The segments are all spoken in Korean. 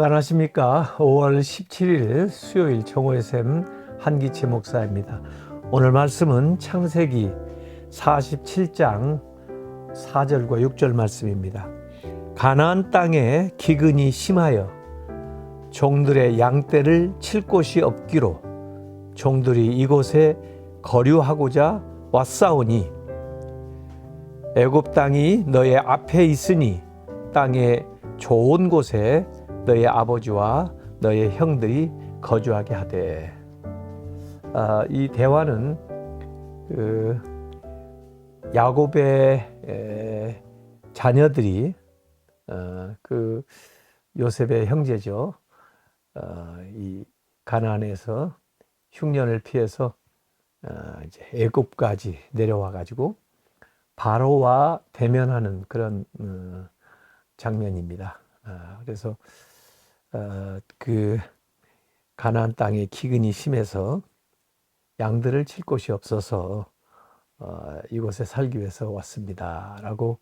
평안하십니까? 5월 17일 수요일 정오의 샘 한기치 목사입니다. 오늘 말씀은 창세기 47장 4절과 6절 말씀입니다. 가나안 땅에 기근이 심하여 종들의 양떼를 칠 곳이 없기로 종들이 이곳에 거류하고자 왔사오니 애굽 땅이 너의 앞에 있으니 땅의 좋은 곳에 너의 아버지와 너의 형들이 거주하게 하되 아, 이 대화는 그 야곱의 에, 자녀들이 어, 그 요셉의 형제죠. 어, 이 가나안에서 흉년을 피해서 어, 이제 애굽까지 내려와 가지고 바로와 대면하는 그런 어, 장면입니다. 아, 그래서 어, 그 가나안 땅에 기근이 심해서 양들을 칠 곳이 없어서 어, 이곳에 살기 위해서 왔습니다라고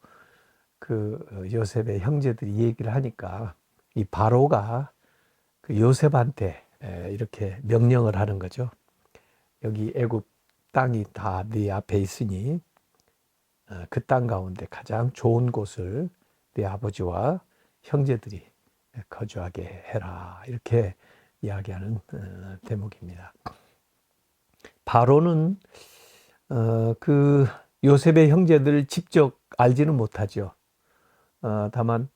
그 요셉의 형제들이 얘기를 하니까 이 바로가 그 요셉한테 이렇게 명령을 하는 거죠. 여기 애굽 땅이 다 네 앞에 있으니 어, 그땅 가운데 가장 좋은 곳을 네 아버지와 형제들이 거주하게 해라 이렇게 이야기하는 어, 대목입니다. 바로는 어, 그 요셉의 형제들을 직접 알지는 못하죠. 어, 다만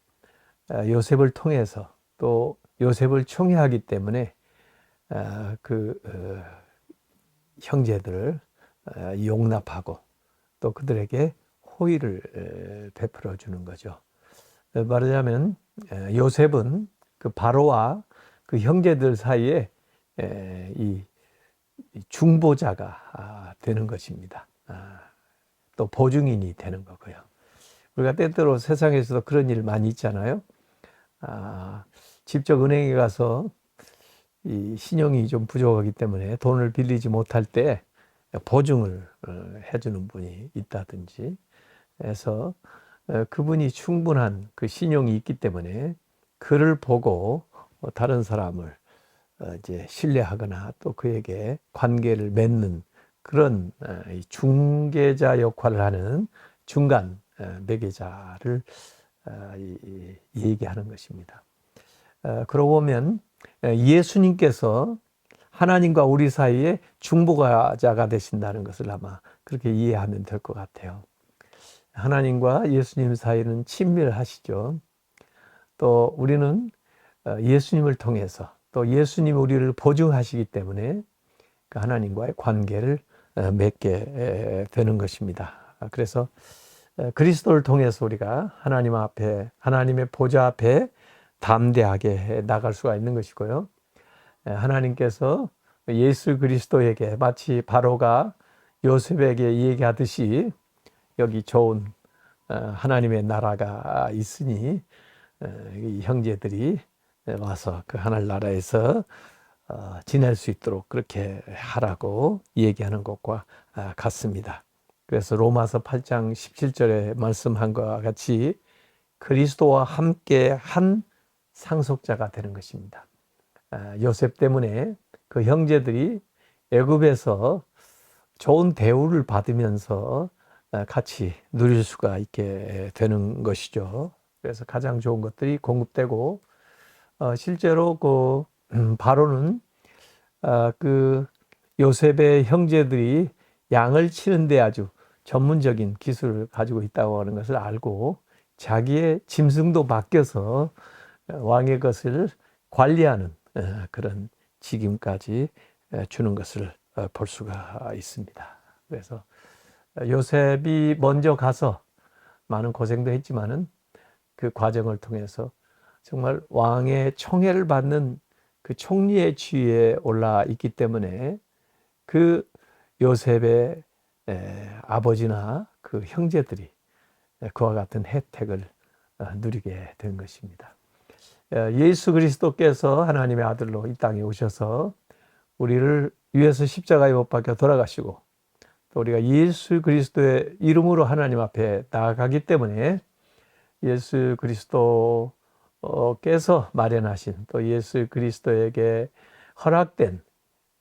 어, 요셉을 통해서 또 요셉을 총애하기 때문에 어, 그 어, 형제들을 어, 용납하고 또 그들에게 호의를 베풀어 주는 거죠. 말하자면 요셉은 그 바로와 그 형제들 사이에 이 중보자가 아, 되는 것입니다. 아, 또 보증인이 되는 거고요. 우리가 때때로 세상에서도 그런 일 많이 있잖아요. 아, 직접 은행에 가서 이 신용이 좀 부족하기 때문에 돈을 빌리지 못할 때 보증을 어, 해주는 분이 있다든지 해서 어, 그분이 충분한 그 신용이 있기 때문에 그를 보고 어, 다른 사람을 어, 이제 신뢰하거나 또 그에게 관계를 맺는 그런 중개자 역할을 하는 중간 매개자를 얘기하는 것입니다. 그러고 보면 예수님께서 하나님과 우리 사이에 중보자가 되신다는 것을 아마 그렇게 이해하면 될 것 같아요. 하나님과 예수님 사이는 친밀하시죠. 또 우리는 어, 예수님을 통해서 또 예수님 우리를 보증하시기 때문에 그 하나님과의 관계를 어, 맺게 되는 것입니다. 그래서 어, 그리스도를 통해서 우리가 하나님 앞에 하나님의 보좌 앞에 담대하게 나갈 수가 있는 것이고요. 하나님께서 예수 그리스도에게 마치 바로가 요셉에게 얘기하듯이 여기 좋은 어, 하나님의 나라가 있으니 어, 형제들이 와서 그 하늘 나라에서 어, 지낼 수 있도록 그렇게 하라고 얘기하는 것과 아, 같습니다. 그래서 로마서 8장 17절에 말씀한 것과 같이 그리스도와 함께 한 상속자가 되는 것입니다. 아, 요셉 때문에 그 형제들이 애굽에서 좋은 대우를 받으면서 아, 같이 누릴 수가 있게 되는 것이죠. 그래서 가장 좋은 것들이 공급되고 어, 실제로 그 음, 바로는 아, 그 요셉의 형제들이 양을 치는데 아주 전문적인 기술을 가지고 있다고 하는 것을 알고 자기의 짐승도 맡겨서 왕의 것을 관리하는 어, 그런 직임까지 주는 것을 어, 볼 수가 있습니다. 그래서 요셉이 먼저 가서 많은 고생도 했지만은 그 과정을 통해서 정말 왕의 총애를 받는 그 총리의 지위에 올라 있기 때문에 그 요셉의 아버지나 그 형제들이 그와 같은 혜택을 어, 누리게 된 것입니다. 예수 그리스도께서 하나님의 아들로 이 땅에 오셔서 우리를 위해서 십자가에 못 박혀 돌아가시고 또 우리가 예수 그리스도의 이름으로 하나님 앞에 나아가기 때문에 예수 그리스도 그리스도께서 마련하신 또 예수 그리스도에게 허락된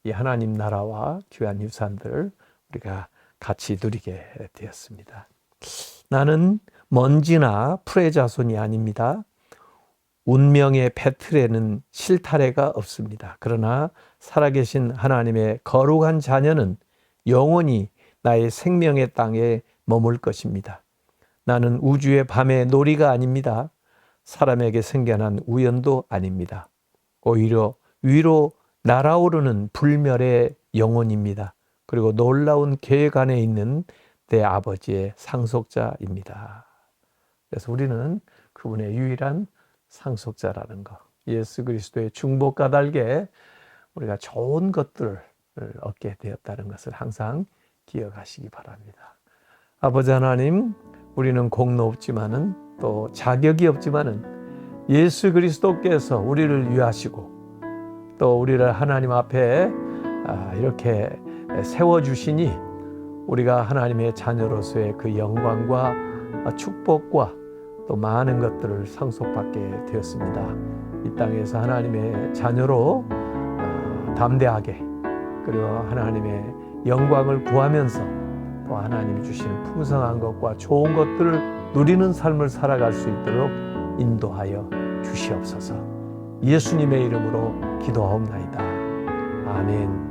이 하나님 나라와 귀한 유산들을 우리가 같이 누리게 되었습니다. 나는 먼지나 풀의 자손이 아닙니다. 운명의 배틀에는 실타래가 없습니다. 그러나 살아계신 하나님의 거룩한 자녀는 영원히 나의 생명의 땅에 머물 것입니다. 나는 우주의 밤의 놀이가 아닙니다. 사람에게 생겨난 우연도 아닙니다. 오히려 위로 날아오르는 불멸의 영혼입니다. 그리고 놀라운 계획 안에 있는 내 아버지의 상속자입니다. 그래서 우리는 그분의 유일한 상속자라는 것. 예수 그리스도의 중복 까닭에 우리가 좋은 것들을 얻게 되었다는 것을 항상 기억하시기 바랍니다. 아버지 하나님, 우리는 공로 없지만은 또 자격이 없지만은 예수 그리스도께서 우리를 위하시고 또 우리를 하나님 앞에 아, 이렇게 세워 주시니 우리가 하나님의 자녀로서의 그 영광과 축복과 또 많은 것들을 상속받게 되었습니다. 이 땅에서 하나님의 자녀로 어, 담대하게 그리고 하나님의 영광을 구하면서 또 하나님이 주시는 풍성한 것과 좋은 것들을 누리는 삶을 살아갈 수 있도록 인도하여 주시옵소서. 예수님의 이름으로 기도하옵나이다. 아멘.